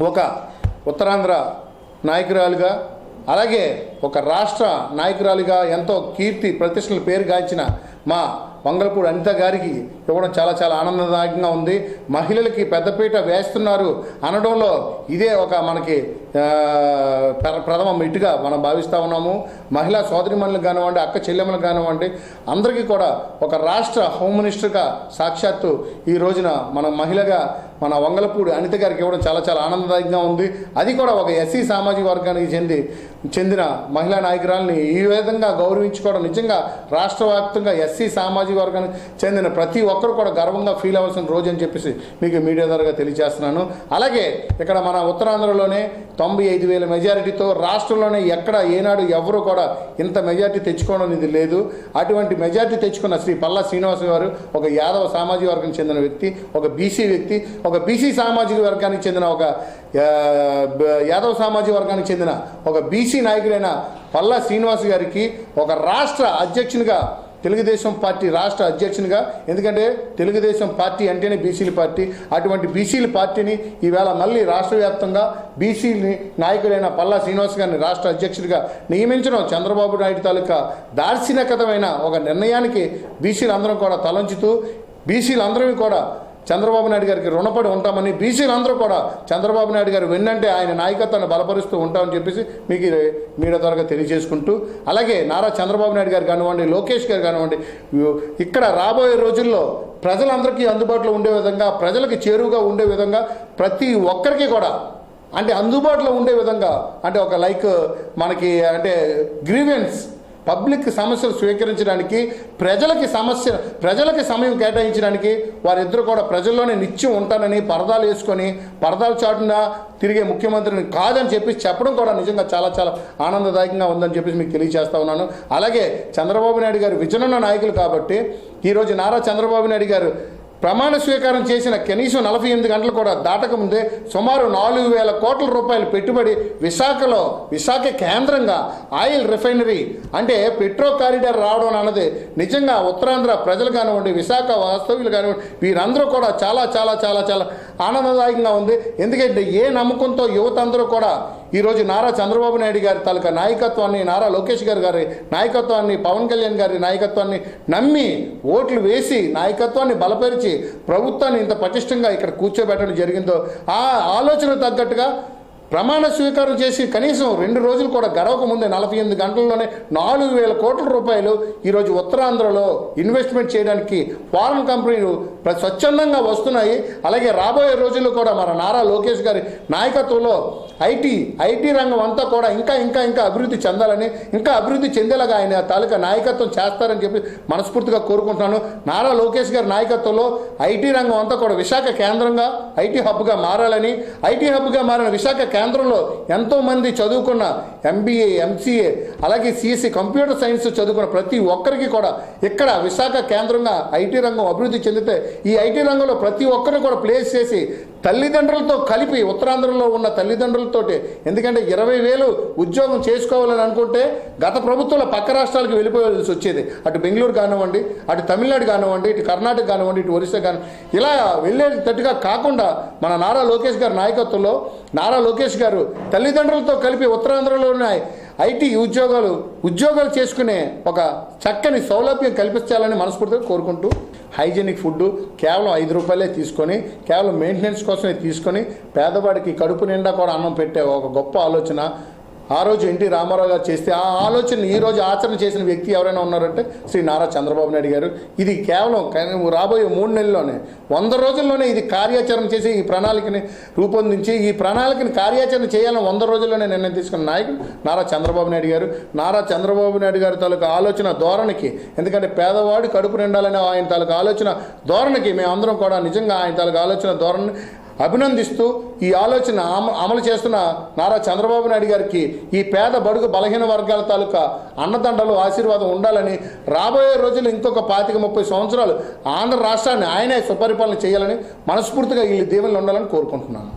ఒక ఉత్తరాంధ్ర నాయకురాలుగా అలాగే ఒక రాష్ట్ర నాయకురాలిగా ఎంతో కీర్తి ప్రతిష్టలు పేరు గాంచిన మా మంగళపూడి అనిత గారికి ఇవ్వడం చాలా చాలా ఆనందదాయకంగా ఉంది. మహిళలకి పెద్దపీట వేస్తున్నారు అనడంలో ఇదే ఒక మనకి ప్ర- ప్రథమ మెట్టుగా మనం భావిస్తూ ఉన్నాము. మహిళా సోదరిమణులకు కానివ్వండి అక్క చెల్లెమ్మలకు కానివ్వండి అందరికీ కూడా ఒక రాష్ట్ర హోమ్ మినిస్టర్గా సాక్షాత్తు ఈ రోజున మన మహిళగా మన వంగలపూడి అనిత గారికి ఇవ్వడం చాలా చాలా ఆనందదాయకంగా ఉంది. అది కూడా ఒక ఎస్సీ సామాజిక వర్గానికి చెంది చెందిన మహిళా నాయకురాలని ఈ విధంగా గౌరవించుకోవడం నిజంగా రాష్ట్ర వ్యాప్తంగా ఎస్సీ సామాజిక వర్గానికి చెందిన ప్రతి ఒక్కరు కూడా గర్వంగా ఫీల్ అవ్వాల్సిన రోజు అని చెప్పేసి మీకు మీడియా ద్వారా తెలియజేస్తున్నాను. అలాగే ఇక్కడ మన ఉత్తరాంధ్రలోనే తొంభై ఐదు వేల మెజారిటీతో రాష్ట్రంలోనే ఎక్కడ ఏనాడు ఎవరు కూడా ఇంత మెజారిటీ తెచ్చుకోవడం అనేది లేదు. అటువంటి మెజారిటీ తెచ్చుకున్న శ్రీ పల్లా శ్రీనివాస గారు ఒక యాదవ సామాజిక వర్గానికి చెందిన వ్యక్తి ఒక బీసీ వ్యక్తి ఒక బీసీ సామాజిక వర్గానికి చెందిన ఒక యాదవ సామాజిక వర్గానికి చెందిన ఒక బీసీ నాయకుడైన పల్లా శ్రీనివాస్ గారికి ఒక రాష్ట్ర అధ్యక్షునిగా తెలుగుదేశం పార్టీ రాష్ట్ర అధ్యక్షునిగా ఎందుకంటే తెలుగుదేశం పార్టీ అంటేనే బీసీల పార్టీ అటువంటి బీసీల పార్టీని ఈవేళ మళ్ళీ రాష్ట్ర వ్యాప్తంగా బీసీని నాయకుడైన పల్లా శ్రీనివాస్ గారిని రాష్ట్ర అధ్యక్షుడిగా నియమించడం చంద్రబాబు నాయుడు తాలూకా దార్శనికతమైన ఒక నిర్ణయానికి బీసీలు అందరం కూడా తలంచుతూ బీసీలు అందరం కూడా చంద్రబాబు నాయుడు గారికి రుణపడి ఉంటామని బీసీలందరూ కూడా చంద్రబాబు నాయుడు గారు వెన్నంటే ఆయన నాయకత్వాన్ని బలపరుస్తూ ఉంటామని చెప్పేసి మీకు మీడియా ద్వారా తెలియజేసుకుంటూ అలాగే నారా చంద్రబాబు నాయుడు గారు కానివ్వండి లోకేష్ గారు కానివ్వండి ఇక్కడ రాబోయే రోజుల్లో ప్రజలందరికీ అందుబాటులో ఉండే విధంగా ప్రజలకు చేరువుగా ఉండే విధంగా ప్రతి ఒక్కరికి కూడా అంటే అందుబాటులో ఉండే విధంగా అంటే ఒక లైక్ మనకి అంటే గ్రీవెన్స్ పబ్లిక్ సమస్యలు స్వీకరించడానికి ప్రజలకి సమస్య ప్రజలకి సమయం కేటాయించడానికి వారిద్దరు కూడా ప్రజల్లోనే నిత్యం ఉంటానని పరదాలు వేసుకొని పరదాలు చాటున తిరిగే ముఖ్యమంత్రిని కాదని చెప్పి చెప్పడం కూడా నిజంగా చాలా చాలా ఆనందదాయకంగా ఉందని చెప్పేసి మీకు తెలియజేస్తా ఉన్నాను. అలాగే చంద్రబాబు నాయుడు గారు విజనున్న నాయకులు కాబట్టి ఈరోజు నారా చంద్రబాబు నాయుడు గారు ప్రమాణ స్వీకారం చేసిన కనీసం నలభై ఎనిమిది గంటలు కూడా దాటకముందే సుమారు నాలుగు వేల కోట్ల రూపాయల పెట్టుబడి విశాఖలో విశాఖ కేంద్రంగా ఆయిల్ రిఫైనరీ అంటే పెట్రో కారిడార్ రావడం అన్నది నిజంగా ఉత్తరాంధ్ర ప్రజలు కానివ్వండి విశాఖ వాస్తవ్యులు కానివ్వండి వీరందరూ కూడా చాలా చాలా చాలా చాలా ఆనందదాయకంగా ఉంది. ఎందుకంటే ఏ నమ్మకంతో యువత అందరూ కూడా ఈరోజు నారా చంద్రబాబు నాయుడు గారి తాలూకా నాయకత్వాన్ని నారా లోకేష్ గారు గారి నాయకత్వాన్ని పవన్ కళ్యాణ్ గారి నాయకత్వాన్ని నమ్మి ఓట్లు వేసి నాయకత్వాన్ని బలపరిచి ప్రభుత్వాన్ని ఇంత పటిష్టంగా ఇక్కడ కూర్చోబెట్టడం జరిగిందో ఆ ఆలోచన తగ్గట్టుగా ప్రమాణ స్వీకారం చేసి కనీసం రెండు రోజులు కూడా గడవక ముందే నలభై ఎనిమిది గంటల్లోనే నాలుగు వేల కోట్ల రూపాయలు ఈరోజు ఉత్తరాంధ్రలో ఇన్వెస్ట్మెంట్ చేయడానికి ఫారెన్ కంపెనీలు ప్ర- స్వచ్ఛందంగా వస్తున్నాయి. అలాగే రాబోయే రోజుల్లో కూడా మన నారా లోకేష్ గారి నాయకత్వంలో ఐటీ ఐటీ రంగం అంతా కూడా ఇంకా ఇంకా ఇంకా అభివృద్ధి చెందాలని ఇంకా అభివృద్ధి చెందేలాగా ఆయన తాలూకా నాయకత్వం చేస్తారని చెప్పి మనస్ఫూర్తిగా కోరుకుంటున్నాను. నారా లోకేష్ గారి నాయకత్వంలో ఐటీ రంగం అంతా కూడా విశాఖ కేంద్రంగా ఐటీ హబ్గా మారాలని ఐటీ హబ్గా మారిన విశాఖ కేంద్రంలో ఎంతోమంది చదువుకున్న ఎంబీఏ ఎంసీఏ అలాగే సిఎస్సి కంప్యూటర్ సైన్స్ చదువుకున్న ప్రతి ఒక్కరికి కూడా ఇక్కడ విశాఖ కేంద్రంగా ఐటీ రంగం అభివృద్ధి చెందితే ఈ ఐటీ రంగంలో ప్రతి ఒక్కరిని కూడా ప్లేస్ చేసి తల్లిదండ్రులతో కలిపి ఉత్తరాంధ్రలో ఉన్న తల్లిదండ్రులతోటి ఎందుకంటే ఇరవై వేలు ఉద్యోగం చేసుకోవాలని అనుకుంటే గత ప్రభుత్వంలో పక్క రాష్ట్రాలకు వెళ్ళిపోవాల్సి వచ్చేది. అటు బెంగళూరు కానివ్వండి అటు తమిళనాడు కానివ్వండి ఇటు కర్ణాటక కానివ్వండి ఇటు ఒరిస్సా కాని ఇలా వెళ్ళేటట్టుగా కాకుండా మన నారా లోకేష్ గారి నాయకత్వంలో నారా లోకేష్ గారు తల్లిదండ్రులతో కలిపి ఉత్తరాంధ్రలోనే ఐటీ ఉద్యోగాలు ఉద్యోగాలు చేసుకునే ఒక చక్కని సౌలభ్యం కల్పించాలని మనస్ఫూర్తిగా కోరుకుంటూ హైజీనిక్ ఫుడ్ కేవలం ఐదు రూపాయలే తీసుకొని కేవలం మెయింటెనెన్స్ కోసమే తీసుకొని పేదవాడికి కడుపు నిండా కూడా అన్నం పెట్టే ఒక గొప్ప ఆలోచన. ఆ రోజు ఎన్టీ రామారావు గారు చేస్తే ఆ ఆలోచన ఈ రోజు ఆచరణ చేసిన వ్యక్తి ఎవరైనా ఉన్నారంటే శ్రీ నారా చంద్రబాబు నాయుడు గారు. ఇది కేవలం కా- రాబోయే మూడు నెలల్లోనే వంద రోజుల్లోనే ఇది కార్యాచరణ చేసి ఈ ప్రణాళికని రూపొందించి ఈ ప్రణాళికని కార్యాచరణ చేయాలని వంద రోజుల్లోనే నిర్ణయం తీసుకున్న నాయకుడు నారా చంద్రబాబు నాయుడు గారు. నారా చంద్రబాబు నాయుడు గారి తాలూకా ఆలోచన ధోరణికి ఎందుకంటే పేదవాడు కడుపు నిండాలనే ఆయన తాలూకా ఆలోచన ధోరణికి మేమందరం కూడా నిజంగా ఆయన తాలూకా ఆలోచన ధోరణి అభినందిస్తూ ఈ ఆలోచన అమ- అమలు చేస్తున్న నారా చంద్రబాబు నాయుడు గారికి ఈ పేద బడుగు బలహీన వర్గాల తాలూకా అన్నదండలు ఆశీర్వాదం ఉండాలని రాబోయే రోజులు ఇంకొక పాతిక ముప్పై సంవత్సరాలు ఆంధ్ర రాష్ట్రాన్ని ఆయనే సుపరిపాలన చేయాలని మనస్ఫూర్తిగా వీళ్ళు దీవెనలు ఉండాలని కోరుకుంటున్నాను.